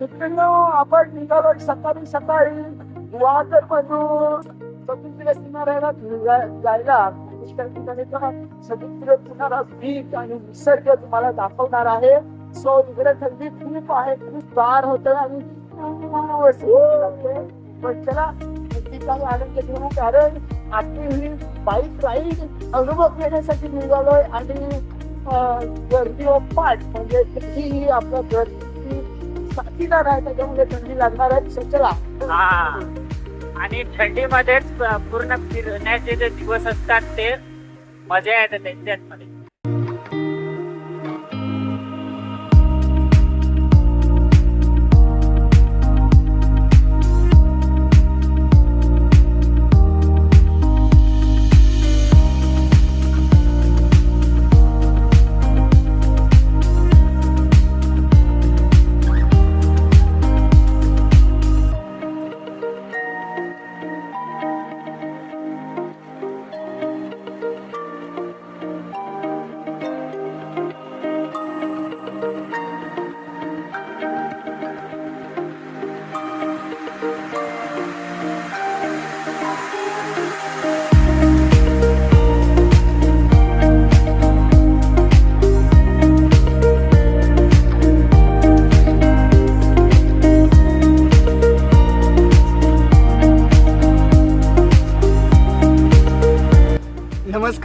मित्रांनो आपण निघालो सकाळी सकाळी गुहागर मधून समुद्र किनाऱ्याला जायला पुष्कळ ठिकाणी समुद्र किनारा बीच आणि निसर्ग तुम्हाला दाखवणार आहे. सो इकडे थंडी खूप आहे खूप गार होत आणि हो, पण चला ठिकाणी आनंद घेऊ कारण आजची ही बाईक राईड अनुभव घेण्यासाठी निघालोय आणि गर्दी ऑफ पाठ म्हणजे ही आपलं गर्दी साथीदार आहे त्याच्यामुळे थंडी लागणार आहे. चला हा. आणि थंडीमध्येच पूर्ण फिरण्याचे जे दिवस असतात ते मजा येते त्यांच्यामध्ये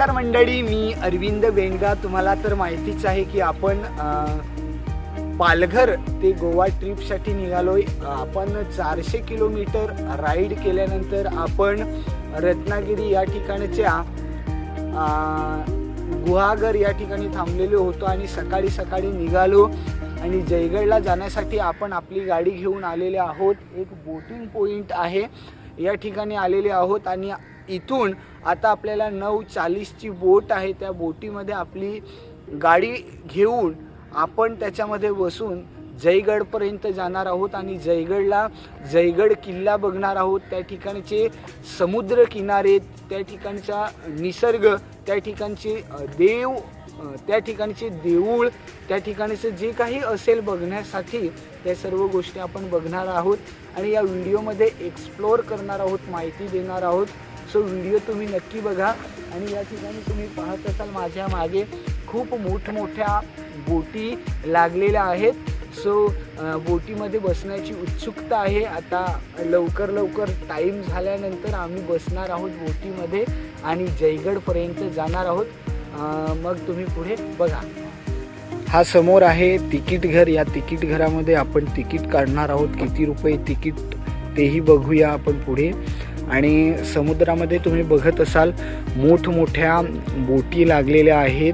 नमस्कार मंडळी मी अरविंद बेंडगा. तुम्हाला तर माहितीच आहे की आपण पालघर ते गोवा ट्रिपसाठी निघालोय. आपण चारशे किलोमीटर राईड केल्यानंतर आपण रत्नागिरी या ठिकाणच्या गुहागर या ठिकाणी थांबलेलो होतो आणि सकाळी सकाळी निघालो. आणि जयगडला जाण्यासाठी आपण आपली गाडी घेऊन आलेले आहोत. एक बोटिंग पॉईंट आहे. या ठिकाणी आलेले आहोत आणि इथून आता आपल्याला नऊ चाळीसची बोट आहे. त्या बोटीमध्ये आपली गाडी घेऊन आपण त्याच्यामध्ये बसून जयगडपर्यंत जाणार आहोत आणि जयगडला जयगड किल्ला बघणार आहोत. त्या ठिकाणचे समुद्र किनारे त्या ठिकाणचा निसर्ग त्या ठिकाणचे देव त्या ठिकाणचे देऊळ त्या ठिकाणचं जे काही असेल बघण्यासाठी त्या सर्व गोष्टी आपण बघणार आहोत आणि या व्हिडिओमध्ये एक्सप्लोअर करणार आहोत माहिती देणार आहोत. सो व्हिडिओ तुम्ही नक्की बघा आणि या ठिकाणी तुम्ही पाहत असाल माझ्या मागे खूप मोठमोठ्या बोटी लागलेल्या आहेत. सो बोटीमध्ये बसण्याची उत्सुकता आहे. आता लवकर लवकर टाईम झाल्यानंतर आम्ही बसणार आहोत बोटीमध्ये आणि जयगडपर्यंत जाणार आहोत. मग तुम्ही पुढे बघा. हा समोर आहे तिकीट घर. या तिकीट घरामध्ये आपण तिकीट काढणार आहोत. किती रुपये तिकीट तेही बघूया आपण पुढे. आणि समुद्रामध्ये तुम्ही बघत असाल मोठमोठ्या बोटी लागलेल्या आहेत.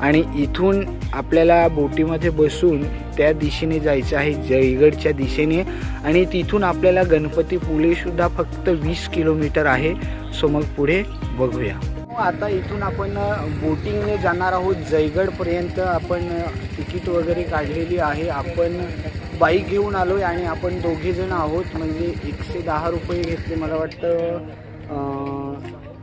आणि इथून आपल्याला बोटीमध्ये बसून त्या दिशेने जायचं आहे जयगडच्या दिशेने. आणि तिथून आपल्याला गणपतीपुळेसुद्धा फक्त वीस किलोमीटर आहे. सो मग पुढे बघूया. आता इथून आपण बोटिंगने जाणार आहोत. जयगडपर्यंत आपण तिकीट वगैरे काढलेली आहे. आपण बाईक घेऊन आलो आहे आणि आपण दोघेजण आहोत. म्हणजे एकशे दहा रुपये घेतले मला वाटतं.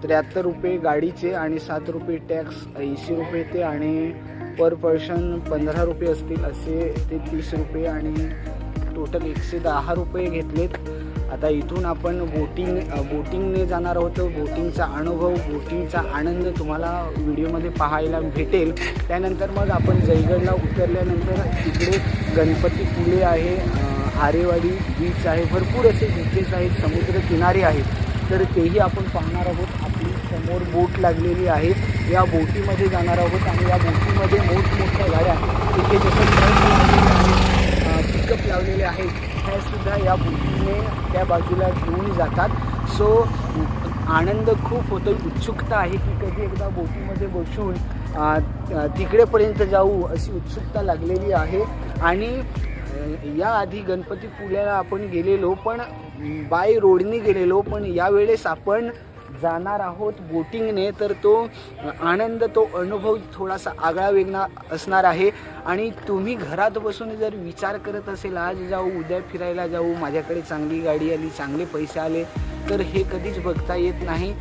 त्र्याहत्तर रुपये गाडीचे आणि सात रुपये टॅक्स ऐंशी रुपये ते आणि पर पर्सन पंधरा रुपये असतील असे ते तीस रुपये आणि टोटल एकशे दहा रुपये घेतलेत. आता इथून आपण बोटिंग बोटिंगने जाणार आहोत. बोटिंगचा अनुभव बोटिंगचा आनंद तुम्हाला व्हिडिओमध्ये पाहायला भेटेल. त्यानंतर मग आपण जयगडला उतरल्यानंतर तिकडे गणपतीपुळे आहे आरेवाडी बीच आहे. भरपूर असे बीचेस आहेत समुद्र किनारे आहेत. तर तेही आपण पाहणार आहोत. आपली समोर बोट लागलेली आहे. या बोटीमध्ये जाणार आहोत आणि या बोटीमध्ये मोठमोठ्या गाड्या तिथे जसं पिकअप लावलेले आहेत. सुद्धा या बोटीने त्या बाजूला घेऊन जातात. सो आनंद खूप होतो. उत्सुकता आहे की कधी एकदा बोटीमध्ये बसून तिकडेपर्यंत जाऊ अशी उत्सुकता लागलेली आहे. आणि अ, याआधी गणपतीपुळ्याला आपण गेलेलो पण बाय रोडनी गेलेलो पण यावेळेस आपण जाणार आहोत बोटिंगने तर तो आनंद तो अनुभव थोडासा आगळा वेगळा असणार आहे. आणि तुम्ही घरात बसून जर विचार करत असेल आज जाऊ उद्या फिरायला जाऊ माझ्याकडे चांगली गाडी आली चांगले पैसे आले तर हे कधीच बघता येत नाही.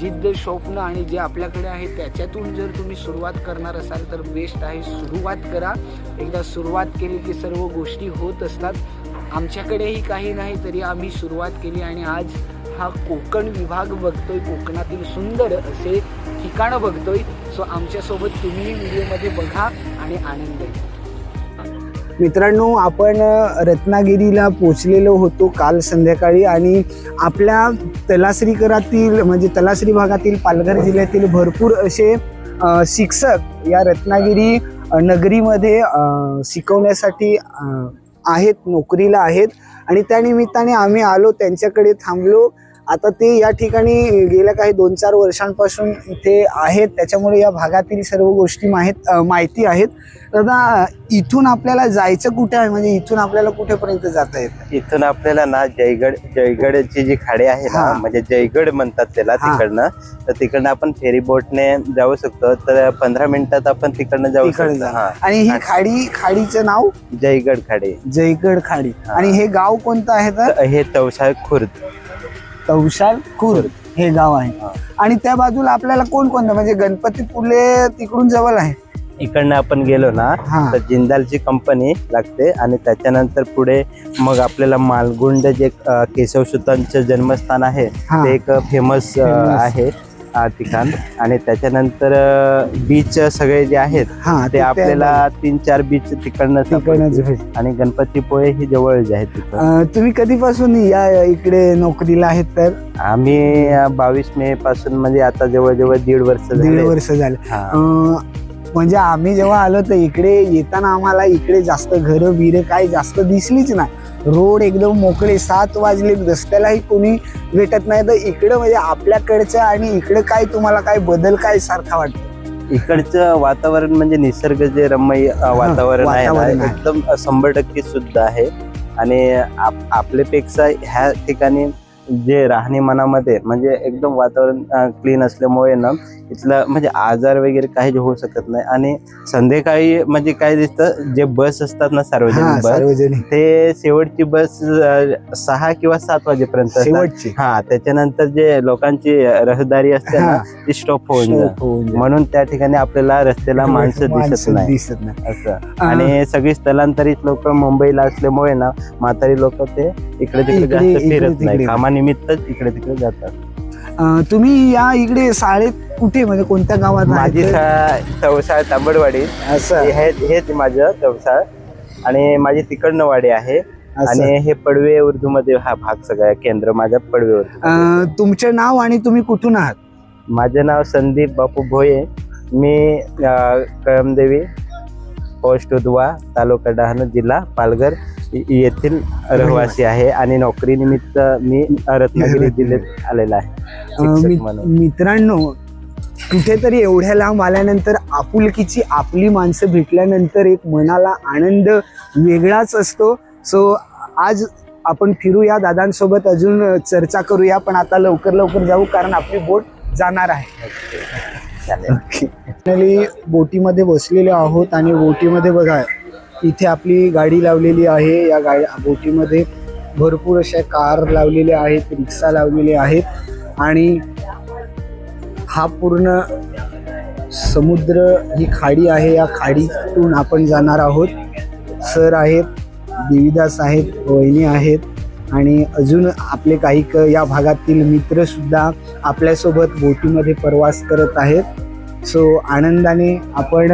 जिद्द स्वप्न आणि जे आपल्याकडे आहे त्याच्यातून जर तुम्ही सुरुवात करणार असाल तर बेस्ट आहे सुरुवात करा. एकदा सुरुवात केली की सर्व गोष्टी होत असतात. आमच्याकडेही काही नाही तरी आम्ही सुरुवात केली आणि आज हा कोकण विभाग बघतोय कोकणातील सुंदर असे ठिकाणं बघतोय. सो आमच्यासोबत तुम्ही व्हिडिओमध्ये बघा आणि आनंद घ्या. मित्रांनो आपण रत्नागिरीला पोचलेलो होतो काल संध्याकाळी आणि आपल्या तलासरीकरातील म्हणजे तलासरी भागातील पालघर जिल्ह्यातील भरपूर असे शिक्षक या रत्नागिरी नगरीमध्ये शिकवण्यासाठी आहेत नोकरीला आहेत. आणि त्या निमित्ताने आम्ही आलो त्यांच्याकडे थांबलो. आता ते या ठिकाणी गेल्या काही दोन चार वर्षांपासून इथे आहेत. त्याच्यामुळे या भागातील सर्व गोष्टी माहीत माहिती आहेत. दादा इथून आपल्याला जायचं कुठे आहे? म्हणजे इथून आपल्याला कुठेपर्यंत जाता येतं? इथून आपल्याला ना जयगड जयगडची जी खाडी आहे ना. म्हणजे जयगड म्हणतात त्याला. तिकडनं. तर तिकडनं आपण फेरी बोटने जाऊ शकतो. तर पंधरा मिनिटात आपण तिकडनं जाऊ शकतो. आणि ही खाडी खाडीचं नाव? जयगड खाडी. जयगड खाडी. आणि हे गाव कोणतं आहे तर हे तवसाळ खुर्द. तवशाल खुर्द हे गाव आहे. आणि त्या बाजूला आपल्याला कोण कोणतं म्हणजे गणपतीपुले तिकडून जवळ आहे इकडनं आपण गेलो ना. तर जिंदालची कंपनी लागते आणि त्याच्यानंतर पुढे मग आपल्याला मालगुंड जे केशवसुतांचं जन्मस्थान आहे. ते एक फेमस. आहे ठिकाण. आणि त्याच्यानंतर बीच सगळे जे आहेत हा ते आपल्याला तीन चार बीच तिकडनं. आणि गणपतीपुळे ही जवळ जे आहेत तुम्ही कधीपासून या इकडे नोकरीला आहेत तर? आम्ही बावीस मे पासून म्हणजे आता जवळजवळ दीड वर्ष दीड वर्ष झाले. म्हणजे आम्ही जेव्हा आलो तर इकडे येताना आम्हाला इकडे जास्त घरं बिरं काही जास्त दिसलीच नाही. रोड एकदम मोकळे सात वाजले रस्त्यालाही कोणी भेटत नाही. तर इकडं म्हणजे आपल्याकडचं आणि इकडं काय तुम्हाला काय बदल काय सारखा वाटतो? इकडचं वातावरण म्हणजे निसर्ग जे रम्य वातावरण आहे ना. एकदम शंभर टक्के शुद्ध आहे. आणि आप- आपल्यापेक्षा ह्या ठिकाणी जे राहणीमानामध्ये म्हणजे एकदम वातावरण क्लीन असल्यामुळे ना इथलं म्हणजे आजार वगैरे काही होऊ शकत नाही. आणि संध्याकाळी म्हणजे काय दिसतं जे बस असतात ना सार्वजनिक बस ते शेवटची बस सहा किंवा सात वाजेपर्यंत हा त्याच्यानंतर जे लोकांची रहदारी असते ना. ती स्टॉप होऊन. म्हणून त्या ठिकाणी आपल्याला रस्त्याला माणसं दिसत नाही. दिसत नाही. असं. आणि सगळी स्थलांतरित लोक मुंबईला असल्यामुळे ना म्हातारी लोक ते इकडे तिकडे जास्त फिरत नाही. तिकडे. कामानिमित्तच इकडे तिकडे जातात. अं, तुम्ही या इकडे शाळेत कुठे? म्हणजे कोणत्या गावात माझी चौसाळ तांबडवाडी. असं. हे हेच माझं चौसाळ. आणि माझी तिकडनं वाडी आहे. असं. आणि हे पडवे उर्दू मध्ये हा भाग सगळा. केंद्र माझं पडवे उर्दू. अं, तुमचे नाव आणि तुम्ही कुठून आहात? माझं नाव संदीप बापू भोये. मी अ, कळमदेवी पोस्ट उदवा तालुका डहाणू जिल्हा पालघर. येथील रहिवासी आहे आणि नोकरीनिमित्त मी रत्नागिरी जिल्ह्यात आलेला आहे. मित्रांनो कुठेतरी एवढ्या लांब आल्यानंतर आपुलकीची आपली माणसं भेटल्यानंतर एक मनाला आनंद वेगळाच असतो. सो आज आपण फिरूया दादांसोबत अजून चर्चा करूया पण आता लवकर लवकर जाऊ कारण आपली बोट जाणार आहे. फायनली बोटीमध्ये बसलेलो आहोत आणि बोटीमध्ये बघा इथे आपली गाडी लावलेली आहे. या गाडी बोटीमध्ये भरपूर अशा कार लावलेल्या आहेत रिक्षा लावलेले आहेत. आणि हा पूर्ण समुद्र ही खाडी आहे. या खाडीतून आपण जाणार आहोत. सर आहेत देवीदास आहेत वहिनी आहेत. आणि अजून आपले काही क या भागातील मित्रसुद्धा आपल्यासोबत बोटीमध्ये प्रवास करत आहेत. सो आनंदाने आपण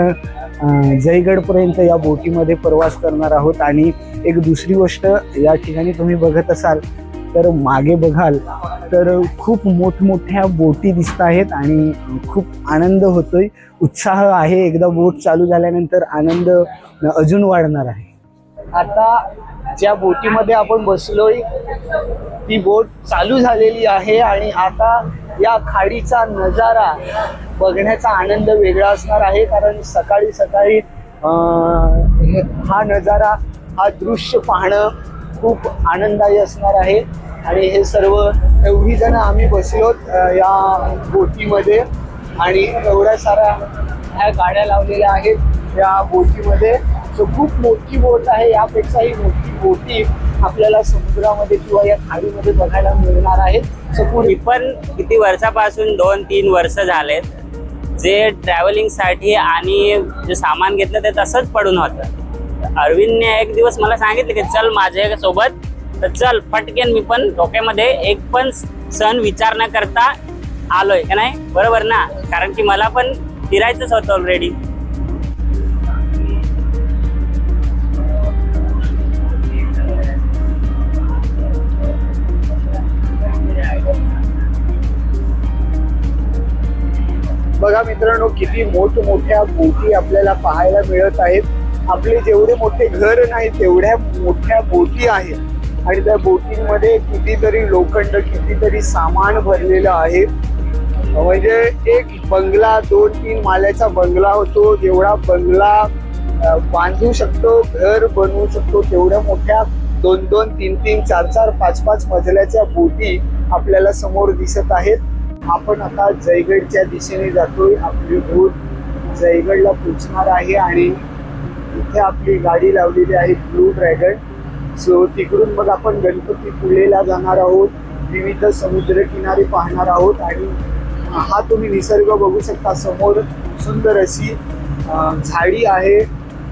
जयगडपर्यंत या बोटीमध्ये प्रवास करणार आहोत. आणि एक दुसरी गोष्ट या ठिकाणी तुम्ही बघत असाल तर मागे बघाल तर खूप मोठमोठ्या बोटी दिसत आहेत आणि खूप आनंद होतोय. उत्साह आहे. एकदा बोट चालू झाल्यानंतर आनंद अजून वाढणार आहे. आता ज्या बोटीमध्ये आपण बसलोय ती बोट चालू झालेली आहे आणि आता या खाडीचा नजारा बघण्याचा आनंद वेगळा असणार आहे कारण सकाळी सकाळी हे- हा नजारा हा दृश्य पाहणं खूप आनंददायी असणार आहे. आणि हे सर्व एवढी जण आम्ही बसलो या बोटीमध्ये. आणि एवढ्या साऱ्या ह्या गाड्या लावलेल्या आहेत या बोटीमध्ये. सो खूप मोठी बोट आहे यापेक्षाही मोठी बोटी आपल्याला समुद्रामध्ये किंवा या खाडीमध्ये बघायला मिळणार आहेत सो पुढे पण किती वर्षापासून दोन तीन वर्ष झालेत. जे ट्रॅव्हलिंगसाठी आणि जे सामान घेतलं ते तसंच पडून होतं. अरविंदने एक दिवस मला सांगितलं की चल माझ्या सोबत तर चल पटकेन मी पण डोक्यामध्ये एक पण सण विचार न करता आलोय का नाही? बरोबर ना? कारण की मला पण फिरायचंच होतं ऑलरेडी बघा मित्रांनो किती मोठमोठ्या बोटी आपल्याला पाहायला मिळत आहेत. आपले जेवढे मोठे घर नाही तेवढ्या मोठ्या बोटी आहेत. आणि त्या बोटींमध्ये कितीतरी लोखंड कितीतरी सामान भरलेलं आहे. म्हणजे एक बंगला दोन तीन माल्याचा बंगला होतो. जेवढा बंगला बांधू शकतो घर बनवू शकतो तेवढ्या मोठ्या दोन दोन तीन तीन चार चार पाच पाच मजल्याच्या बोटी आपल्याला समोर दिसत आहेत. आपण आता जयगडच्या दिशेने जातोय. आपली बोट जयगडला पोचणार आहे आणि इथे आपली गाडी लावलेली आहे ब्लू ड्रॅगन सो तिकडून मग आपण गणपती पुळेला जाणार आहोत. विविध समुद्र किनारे पाहणार आहोत आणि हा तुम्ही निसर्ग बघू शकता. समोर सुंदर अशी झाडी आहे.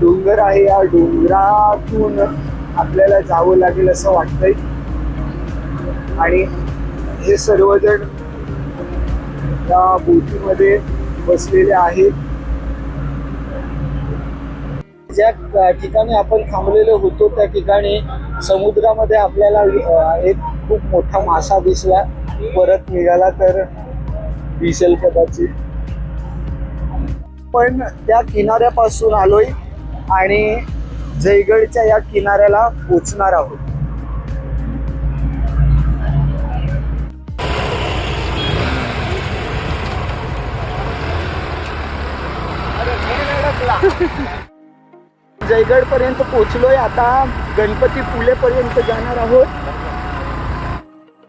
डोंगर आहे. या डोंगरातून आपल्याला जावं लागेल असं वाटतंय. आणि हे सर्वजण या बोटीमध्ये बसलेले आहेत. ज्या ठिकाणी आपण थांबलेलो होतो त्या ठिकाणी समुद्रामध्ये आपल्याला एक खूप मोठा मासा दिसला. परत निघाला तर दिसेल कदाचित. पण त्या किनाऱ्यापासून आलोय आणि जयगडच्या या किनाऱ्याला पोचणार आहोत. जयगड पर्यंत पोहोचलोय. आता गणपती पुलेपर्यंत जाणार आहोत.